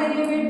derivative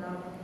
now.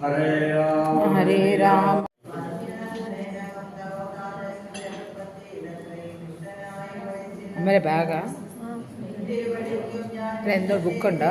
हरे राम हरे राम അമ്മേരെ ബാഗാ എന്തോ ബുക്കുണ്ടോ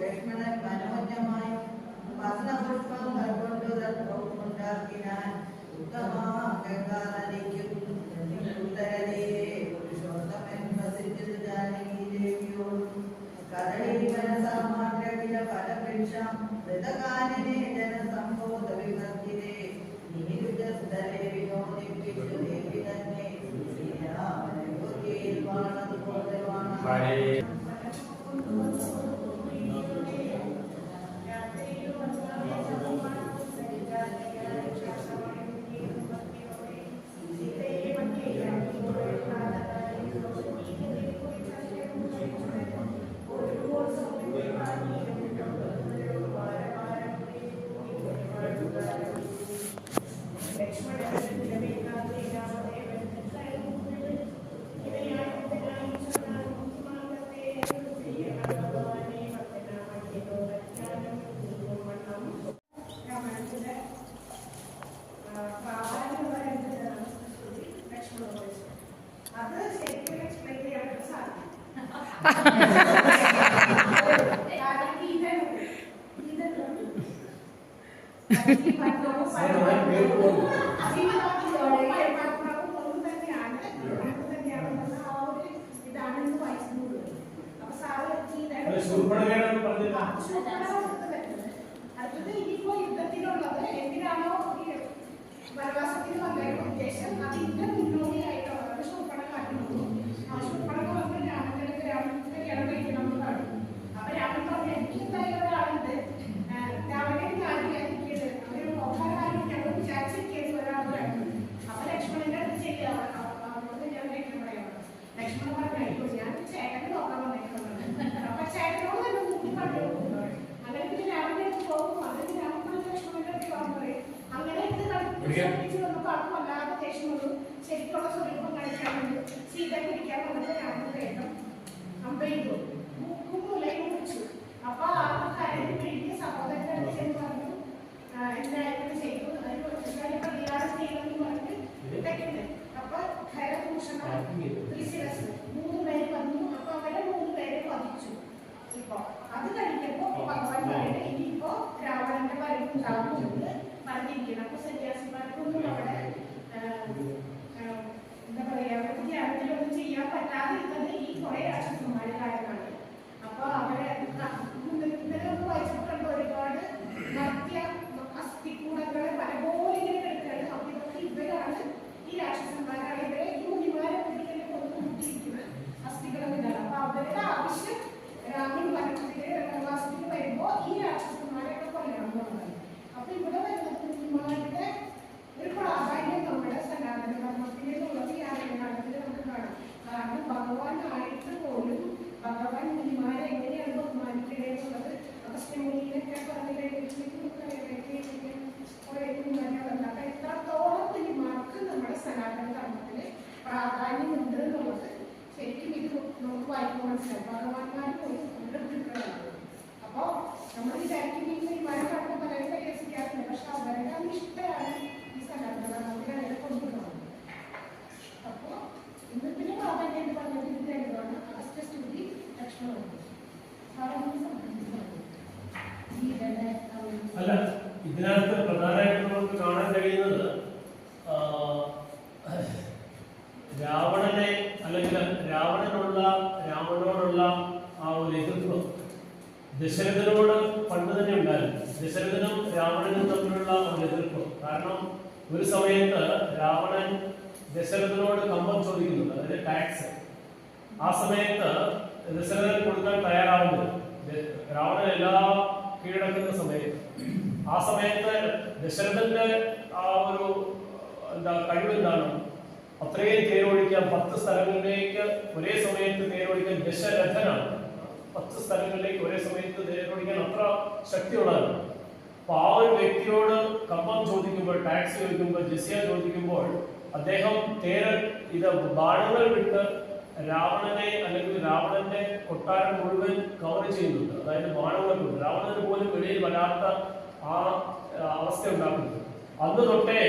ലക്ഷ്മണൻ മനോജ്ഞമായി വസ്ത്രപുഷ്പം കൈകൊണ്ടു ഉണ്ടാക്കിനാൻ ഉത്തമാംഗക്കാരനിക്കും ഉത്തരനേ പുരുഷോത്തമൻ വസിച്ചത് ജാനകി ദേവിയോട് കഥയിൽ മനസാമാർഗില ഫലപരീക്ഷാം മൃതകാലനെ ജനസംബോധ വിഭത്തിനെ നീരുജസ്ഥലെ വിനോദിപ്പിച്ചു ദേവി തന്നെ ശ്രീരാമനെ പോലെ വാണതുപോലെ വാണ Thank you. భీష్ముడు శక్తి కోసం యుద్ధం నడిచాడు సీతకి కేవలం అర్థం అంబేడు కుమ్ములై ఉండొచ్చు. అప్ప కరెంట్ ఇంటి సహోదరుడు చెందారు ఎంత అయితే చేయకూడదు వచ్చేసరికి ఇలా చేయడం మనకి తగ్గింది അല്ല ഇതിനകത്ത് പ്രധാനമായിട്ട് നമുക്ക് കാണാൻ കഴിയുന്നത് രാവണനെ അല്ലെങ്കിൽ രാവണനുള്ള രാവണനോടുള്ള ആ ഒരു എതിർപ്പ് ദശരഥനോട് പണ്ട് തന്നെ ഉണ്ടായിരുന്നു. ദശരഥനും രാവണനും തമ്മിലുള്ള ഒരു എതിർപ്പ്. കാരണം ഒരു സമയത്ത് രാവണൻ ദശരഥനോട് കമ്പം ചോദിക്കുന്നുണ്ട് അതായത് ടാക്സ്. ആ സമയത്ത് റിസർവർ കൊടുക്കാൻ തയ്യാറാവുന്നത്. രാവണൻ എല്ലാ കീഴടക്കുന്ന സമയത്ത്. ആ സമയത്ത് ദശരഥന്റെ ആ ഒരു എന്താ കഴിവെന്താണ്? അത്രയും തേരോടിക്കാൻ പത്ത് സ്ഥലങ്ങളിലേക്ക് ഒരേ സമയത്ത് തേരോടിക്കാൻ ദശരഥനാണ്. പത്ത് സ്ഥലങ്ങളിലേക്ക് ഒരേ സമയത്ത് തേരോടിക്കാൻ അത്ര ശക്തിയുള്ളതാണ്. അപ്പൊ ആ ഒരു വ്യക്തിയോട് കമ്പം ചോദിക്കുമ്പോൾ ടാക്സ് ചോദിക്കുമ്പോൾ ജസിയ ചോദിക്കുമ്പോൾ അദ്ദേഹം തേര ഇത് ബാണങ്ങൾ വിട്ട് രാവണനെ അല്ലെങ്കിൽ രാവണന്റെ കൊട്ടാരം മുഴുവൻ കവർ ചെയ്യുന്നുണ്ട്. അതായത് കൊണ്ട്. രാവണന് പോലും വെളിയിൽ വരാത്ത ആ അവസ്ഥ ഉണ്ടാക്കുന്നത് അന്ന് തൊട്ടേ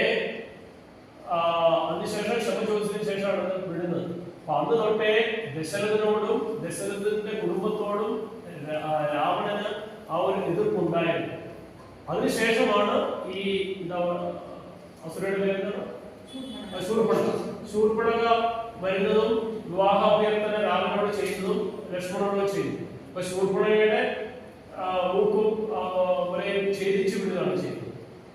അതിനുശേഷം ക്ഷമ ചോദിച്ചതിന് ശേഷമാണ് അത് വിടുന്നത് അപ്പൊ അന്ന് തൊട്ടേ ദശരഥനോടും ദശരഥന്റെ കുടുംബത്തോടും രാവണന് ആ ഒരു എതിർപ്പുണ്ടായിരുന്നു. അതിനുശേഷമാണ് ഈ എന്താ അസുരയുടെ പേര് ശൂർപ്പണക. ശൂർപ്പണക വരുന്നതും വിവാഹാഭ്യർത്ഥന രാമനോട് ചെയ്യുന്നതും ലക്ഷ്മണനോട് ചെയ്തു. അപ്പൊ ശൂർപ്പണയുടെ ഊക്കും ഛേദിച്ചു വിടുകയാണ് ചെയ്തത്.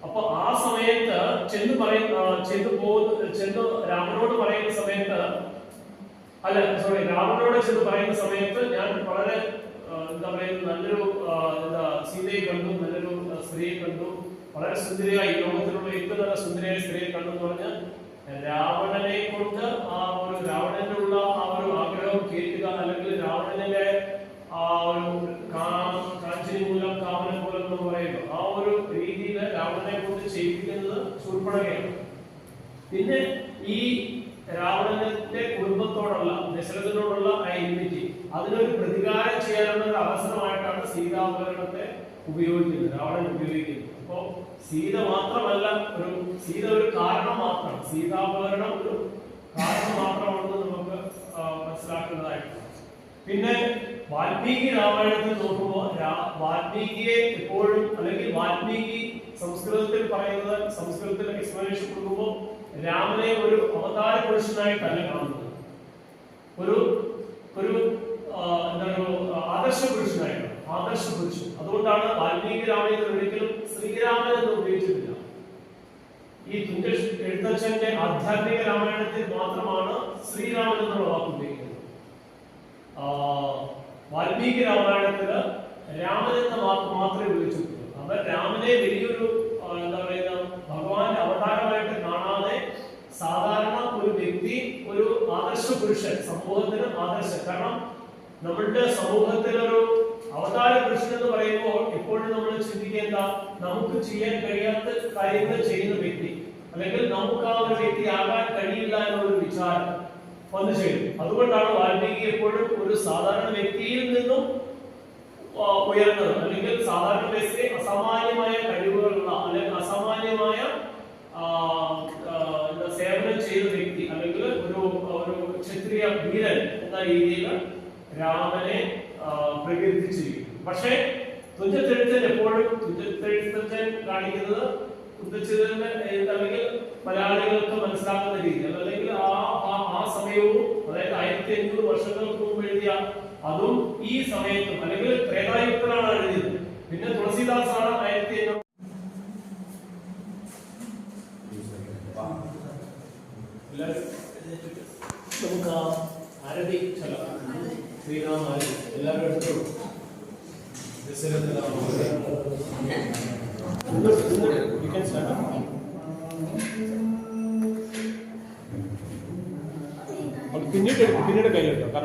അപ്പൊ ആ സമയത്ത് ചെന്ന് പറയുന്ന ചെന്ന് പോകുന്ന ചെന്ന് രാമനോട് പറയുന്ന സമയത്ത് അല്ല സോറി രാമനോട് ചെന്ന് പറയുന്ന സമയത്ത് ഞാൻ വളരെ എന്താ പറയുക നല്ലൊരു എന്താ സീതയെ കണ്ടു നല്ലൊരു സ്ത്രീയെ കണ്ടു. വളരെ സുന്ദരിയായി ലോകത്തിലുള്ള ഏറ്റവും നല്ല സുന്ദരിയായ സ്ത്രീയെ കണ്ടു എന്ന് പറഞ്ഞ് രാവണനെ കൊണ്ട് ആ ഒരു രാവണനുള്ള ആ ഒരു ആഗ്രഹം കേൾക്കുക അല്ലെങ്കിൽ രാവണനിലെ ആ ഒരു കാഞ്ചി മൂലം കാമനം മൂലം എന്ന് പറയുന്നു. ആ ഒരു രീതിയിൽ രാവണനെ കൊണ്ട് ചെയ്യിക്കുന്നത് ശൂർപ്പണകയാണ് പിന്നെ ഈ രാവണന്റെ കുടുംബത്തോടുള്ള ദശരഥനോടുള്ള ഐഡന്റിറ്റി അതിനൊരു പ്രതികാരം ചെയ്യാനുള്ള ഒരു അവസരമായിട്ടാണ് സീതാപകരണത്തെ ഉപയോഗിക്കുന്നത് രാവണൻ ഉപയോഗിക്കുന്നത്. അപ്പോ സീത മാത്രമല്ല ഒരു സീത ഒരു കാരണം മാത്രമാണ് സീതാപകരണം ഒരു കാരണം മാത്രമാണെന്ന് നമുക്ക് ആ, പിന്നെ വാൽമീകി രാമായണത്തിൽ നോക്കുമ്പോൾ വാൽമീകിയെ എപ്പോഴും അല്ലെങ്കിൽ വാൽമീകി സംസ്കൃതത്തിൽ പറയുന്നത് സംസ്കൃതത്തിൽ എക്സ്പ്ലനേഷൻ കൊടുക്കുമ്പോൾ രാമനെ ഒരു അവതാര പുരുഷനായിട്ടല്ല കാണുന്നത്. ഒരു ഒരു ആ, എന്താ പറയുക ആദർശ പുരുഷനായിട്ടാണ് ആദർശ പുരുഷൻ അതുകൊണ്ടാണ് വാൽമീകി രാമായണത്തിൽ ഒരിക്കലും ഈ തുഞ്ചൻ എഴുത്തച്ഛന്റെ ആധ്യാത്മിക രാമായണത്തിൽ മാത്രമാണ് ശ്രീരാമൻ എന്നുള്ള വാക്ക് ഉപയോഗിക്കുന്നത്. വാൽമീകി രാമായണത്തിൽ രാമൻ എന്ന വാക്ക് മാത്രമേ ഉപയോഗിച്ചിട്ടുള്ളൂ. അവർ രാമനെ വലിയൊരു എന്താ പറയുക ഭഗവാന്റെ അവതാരമായിട്ട് കാണാതെ സാധാരണ ഒരു വ്യക്തി ഒരു ആദർശ പുരുഷൻ സമൂഹത്തിന് ആദർശം. കാരണം നമ്മളുടെ സമൂഹത്തിലൊരു അവതാര പുരുഷൻ എന്ന് പറയുമ്പോൾ എപ്പോഴും നമ്മൾ ചിന്തിക്കേണ്ട നമുക്ക് ചെയ്യാൻ കഴിയാത്ത കാര്യങ്ങൾ ചെയ്യുന്ന വ്യക്തി അല്ലെങ്കിൽ നമുക്ക് ആ ഒരു വ്യക്തി ആകാൻ കഴിയില്ല എന്നൊരു വിചാരം വന്നു ചേരും. അതുകൊണ്ടാണ് വാൽമീകി എപ്പോഴും ഒരു സാധാരണ വ്യക്തിയിൽ നിന്നും ഉയർന്നത്. അല്ലെങ്കിൽ സാധാരണ വ്യക്തി അസാമാന്യമായ കഴിവുകളുള്ള അല്ലെങ്കിൽ അസാമാന്യമായ സേവനം ചെയ്ത വ്യക്തി അല്ലെങ്കിൽ ഒരു ഒരു ക്ഷത്രിയ വീരൻ എന്ന രീതിയിൽ രാമനെ പ്രകീർത്തിച്ചിരിക്കുന്നു പക്ഷേ തുഞ്ചത്തെഴുത്തൻ എപ്പോഴും തുഞ്ചത്തെഴുത്തച്ഛൻ കാണിക്കുന്നത് തുഞ്ചച്ചെഴുത്തന്റെ അല്ലെങ്കിൽ മലയാളികൾക്ക് മനസ്സിലാക്കുന്ന രീതി അല്ലെങ്കിൽ ആ ആ- ആ സമയവും അതായത് ആയിരത്തി അഞ്ഞൂറ് വർഷങ്ങൾക്ക് മുമ്പ് എഴുതിയ അതും ഈ സമയത്തും അല്ലെങ്കിൽ ത്രേതായുക്തനാണ് എഴുതിയത്. പിന്നെ തുളസിദാസാണ്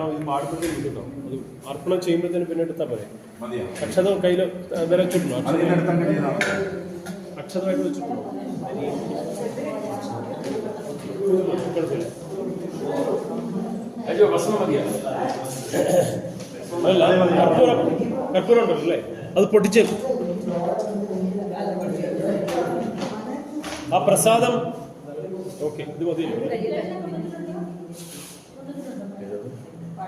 കാരണം ഇത് പാടുമ്പോഴത്തേക്ക് കിട്ടും അത് അർപ്പണം ചെയ്യുമ്പോഴത്തേന് പിന്നെ എടുത്താൽ പോരെ. മതിയോ? അക്ഷതം കയ്യിൽ വരെ അതിനടുത്ത് അങ്ങനെ ചെയ്താൽ മതി. അക്ഷതമായിട്ട് വെച്ചിട്ടുണ്ടോ? അല്ല കർപ്പൂരം കർപ്പൂരം ഉണ്ടല്ലോ അല്ലേ? അത് പൊട്ടിച്ച്. ആ പ്രസാദം. ഓക്കെ ഇത് മതിയല്ലോ.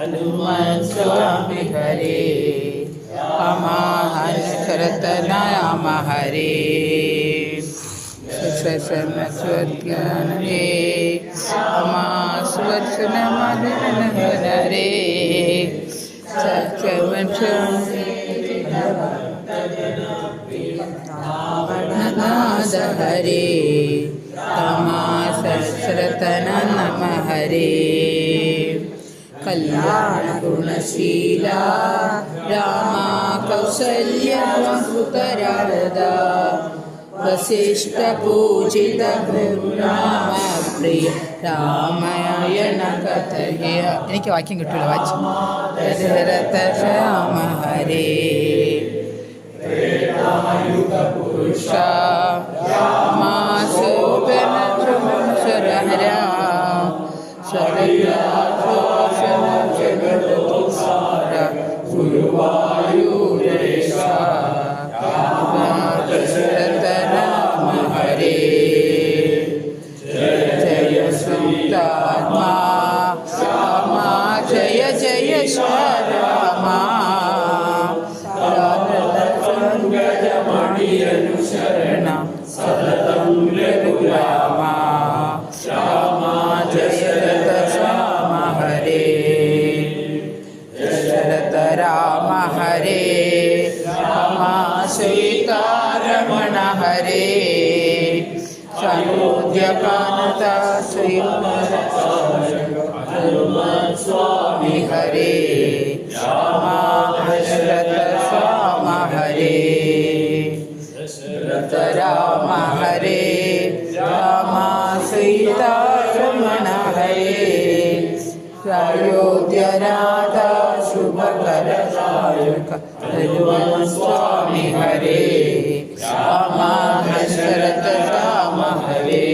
हनुमान स्वामी हरे क्षमा हनुरतनाम हरे। स्वज्ञान स्वे क्षमा सुवर्चन मदन हरे सचवचनाद हरे क्षमा सहस्रतन नम हरे കല്യാണ ഗുണശീല രാമ കൗസല്യ സുതരാധ വസിഷ്ഠ പൂജിത ഗുരുനാമ പ്രിയ രാമായണ കഥയ എനിക്ക് വാക്യം കിട്ടൂല വായിച്ചു ദശരഥ രാമ ഹരേ പുരുഷ ഗുരുവായൂരേശ ദശരഥ राम हरे। रामा सीता रमण हरे। सयोध्यकान्त हनुमान स्वामी हरे दशरथ स्वाम हरे। दशरथ राम हरे। राम सीता रमण हरे सयोध्यनाथ रघुवन स्वामी हरे रामा दशरथ राम हरे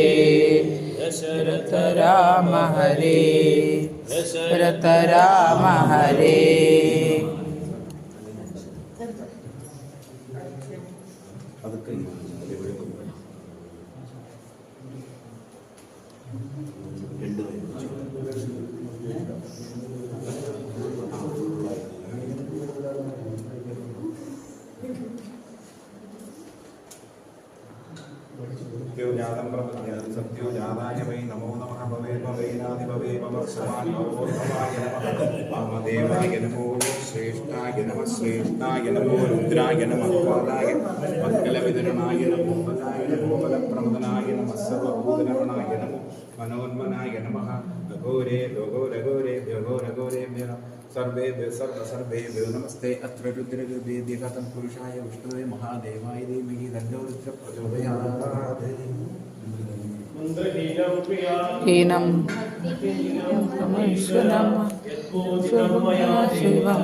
दशरथ राम हरे दशरथ राम हरे भवत्समान् भवोद्भवाय नमः वामदेवाय नमो श्रेष्ठाय नमः श्रेष्ठाय नमो रुद्राय नमः पादाय मङ्गलवितरणाय नमो बलाय नमो बलप्रमदनाय नमः सर्वभूतरमणाय नमो मनोन्मनाय नमः अघोरे घोरघोरेभ्यो घोरघोरेभ्यः सर्वेभ्यो सर्वसर्वेभ्यो नमस्ते अत्र रुद्रगुर्वेद्यः तत्पुरुषाय विष्णुवे महादेवाय धीमहि तन्नो ഹീനം. യദ്ബോധിതം